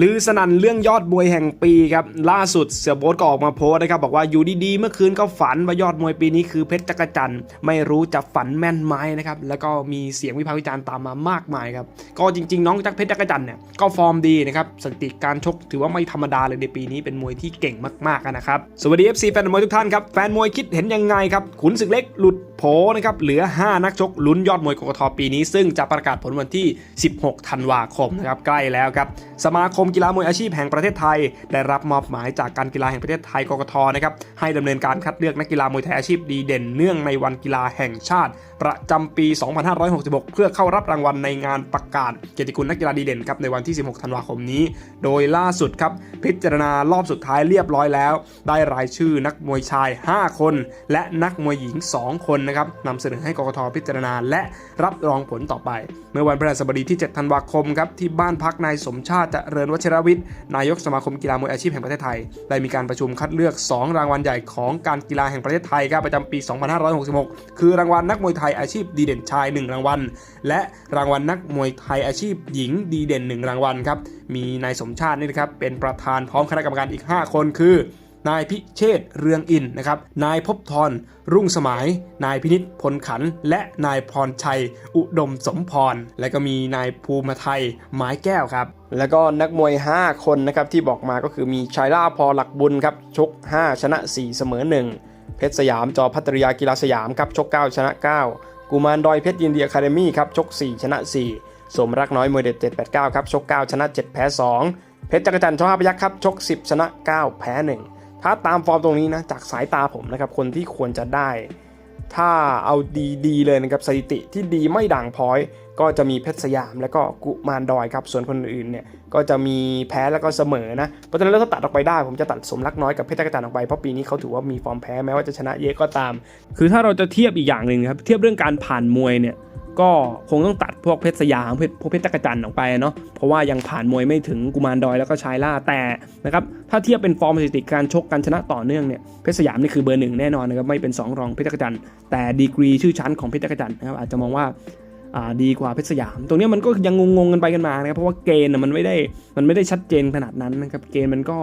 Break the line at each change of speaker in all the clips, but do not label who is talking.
ลือสนันเรื่องยอดมวยแห่งปีครับล่าสุดเสือโบ๊ทก็ออกมาโพสนะครับบอกว่าอยู่ดีๆ เมื่อคืนก็ฝันว่ายอดมวยปีนี้คือเพชรจักรจันทร์ไม่รู้จะฝันแม่นไหมนะครับแล้วก็มีเสียงวิพากษ์วิจารณ์ตามมามากมายครับก็จริง ๆ น้องจักรเพชรจักรจันทร์เนี่ยก็ฟอร์มดีนะครับสถิติการชกถือว่าไม่ธรรมดาเลยในปีนี้เป็นมวยที่เก่งมากๆนะครับสวัสดี FC แฟนมวยทุกท่านครับแฟนมวยคิดเห็นยังไงครับขุนศึกเล็กหลุดโผนะครับเหลือ 5 นักชกลุ้นยอดมวยกกทปีนี้ ซึ่งจะประกาศผลวันที่ 16 ธันวาคมนะครับใกล้แล้วครับสมาคมกีฬามวยอาชีพแห่งประเทศไทย ได้รับมอบหมายจากการกีฬาแห่งประเทศไทยกกทนะครับให้ดำเนินการคัดเลือกนักกีฬามวยไทยอาชีพดีเด่นเนื่องในวันกีฬาแห่งชาติ ประจำปี 2566 เพื่อเข้ารับรางวัลในงานประกาศเกียรติคุณนักกีฬาดีเด่นครับในวันที่ 16 ธันวาคมนี้ โดยล่าสุดครับพิจารณารอบสุดท้ายเรียบร้อยแล้ว ได้รายชื่อนักมวยชาย 5 คน และนักมวยหญิง 2 คนนะครับนำเสนอให้กกทพิจารณาและรับรองผลต่อไป เมื่อวันพฤหัสบดีที่ 7 ธันวาคมครับที่บ้านพักนายสมชาติเจริญวัชรวิทย์ นายกสมาคมกีฬามวยอาชีพแห่งประเทศไทย ได้มีการประชุมคัดเลือก 2 รางวัลใหญ่ของการกีฬาแห่งประเทศไทยครับประจำปี 2566 คือรางวัลนักมวยไทยอาชีพดีเด่นชาย 1 รางวัล และรางวัลนักมวยไทยอาชีพหญิงดีเด่น 1 รางวัลครับ มีนายสมชาตินี่นะครับเป็นประธานพร้อมคณะกรรมการอีก 5 คนคือ นายพิเชษเรืองอินนะครับ นายพบทรรุ่งสมัยนายพินิษพลขัน และนายพรชัย อุดมสมพร และก็มีนายภูมิไทยไม้แก้วครับ แล้วก็นักมวย 5 คนนะครับที่บอกมาก็คือมีชัยล่าพอหลักบุญครับชก 5 ชนะ 4 เสมอ 1 เพชรสยามจอพัตรยากีฬาสยามครับชก 9 ชนะ 9 กุมารดอยเพชรยินดีอะคาเดมี่ครับชก 4 ชนะ 4 สมรักน้อยมวยเด็ด 789 ครับชก 9 ชนะ 7 แพ้ 2 เพชรจักรจันทร์ชอห้าพยักษ์ครับชก 10 ชนะ 9 แพ้ 1 ถ้าตามฟอร์มตรงนี้นะจากสายตาผมนะครับคนที่ควรจะได้ ถ้าเอาดีๆเลยนะครับสถิติที่ดีไม่ด่างพ้อย ก็จะมีเพชรสยามแล้วก็กุมารดอยครับ ส่วนคนอื่นเนี่ยก็จะมีแพ้แล้วก็เสมอนะเพราะฉะนั้นแล้วถ้าตัดออกไปได้ ผมจะตัดสมรักน้อยกับเพชรจักรจันออกไปเพราะปีนี้เขาถือว่ามีฟอร์มแพ้แม้ว่าจะชนะเยอะก็ตาม คือถ้าเราจะเทียบอีกอย่างหนึ่งครับเทียบเรื่องการผ่านมวยเนี่ย ก็คงต้องตัดพวกเพชรสยามพวกเพชรจักจันต์ออกไปเนาะเพราะว่ายังผ่านมวยไม่ถึงกุมารดอยแล้วก็ชายล่าแต่นะครับถ้าเทียบเป็นฟอร์มสถิติการชกการชนะต่อเนื่องเนี่ยเพชรสยามนี่คือเบอร์หนึ่งแน่นอนนะครับไม่เป็นสองรองเพชรจักจันต์แต่ดีกรีชื่อชั้นของเพชรจักจันต์นะครับอาจจะมองว่าดีกว่าเพชรสยาม ตรงนี้มันก็ยังงงๆกันไปกันมานะครับเพราะว่าเกณฑ์มันไม่ได้มันไม่ได้ชัดเจนขนาดนั้นนะครับเกณฑ์มันก็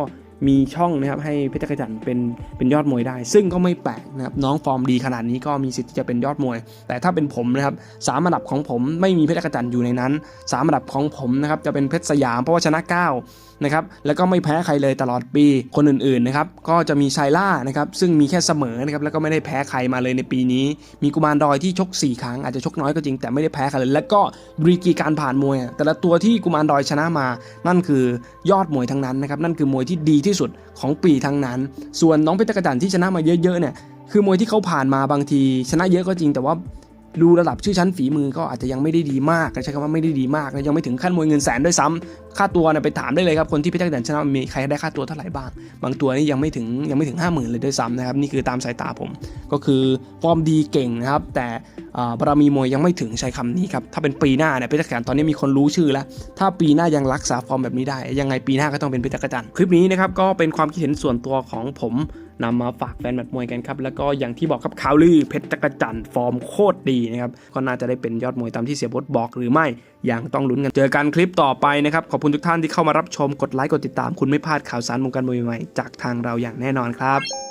มีช่องนะครับให้เพชรจักรจันทร์เป็นเป็นยอดมวยได้ ซึ่งก็ไม่แปลกนะครับน้องฟอร์มดีขนาดนี้ก็มีสิทธิ์ที่จะเป็นยอดมวย แต่ถ้าเป็นผมนะครับสามอันดับของผมไม่มีเพชรจักรจันทร์อยู่ในนั้นสามอันดับของผมนะครับจะเป็นเพชรสยามเพราะว่าชนะ9นะครับแล้วก็ไม่แพ้ใครเลยตลอดปีคนอื่นๆนะครับก็จะมีชายล่านะครับซึ่งมีแค่เสมอนะครับแล้วก็ไม่ได้แพ้ใครมาเลยในปีนี้ มีกุมารดอยที่ชก 4 ครั้งอาจจะชกน้อยก็จริงแต่ไม่ได้แพ้ใครเลยแล้วก็ดีกีการผ่านมวย แต่ละตัวที่กุมารดอยชนะมา นั่นคือยอดมวยทั้งนั้นนะครับนั่นคือมวยที่ดีที่สุดของปีทั้งนั้น ส่วนน้องเพชรจักรจันที่ชนะมาเยอะๆเนี่ยคือมวยที่เขาผ่านมาบางที ชนะเยอะก็จริงแต่ว่าดูระดับชื่อชั้นฝีมือก็อาจจะยังไม่ได้ดีมากใช้คำว่าไม่ได้ดีมากนะยังไม่ถึงขั้นมวยเงินแสนด้วยซ้ำค่าตัวเนี่ยไปถามได้เลยครับคนที่เพชรจักรจันชนะมีใครได้ค่าตัวเท่าไหร่บ้าง บางตัวนี่ยังไม่ถึงยังไม่ถึง 5 0,000 เลยด้วยซ้ำนะครับนี่คือตามสายตาผม ก็คือฟอร์มดีเก่งนะครับแต่ บารมีมวยยังไม่ถึงใช้คำนี้ครับ ถ้าเป็นปีหน้าเนี่ยเพชรจักรจันทร์ตอนนี้มีคนรู้ชื่อแล้ว ถ้าปีหน้ายังรักษาฟอร์มแบบนี้ได้ ยังไงปีหน้าก็ต้องเป็นเพชรจักรจันคลิปนี้นะครับก็เป็นความคิดเห็นส่วนตัวของผมนำมาฝากแฟนแมตช์มวยกันครับ แล้วก็อย่างที่บอกครับข่าวลือเพชรจักรจันฟอร์มโคตรดีนะครับ ก็น่าจะได้เป็นยอดมวยตามที่เสียบดบอกหรือไม่ยังต้องลุ้นกัน เจอกันคลิปต่อไปนะครับ ขอบคุณทุกท่านที่เข้ามารับชม กดไลค์ กดติดตาม คุณไม่พลาดข่าวสารวงการมวยใหม่จากทางเราอย่างแน่นอนครับ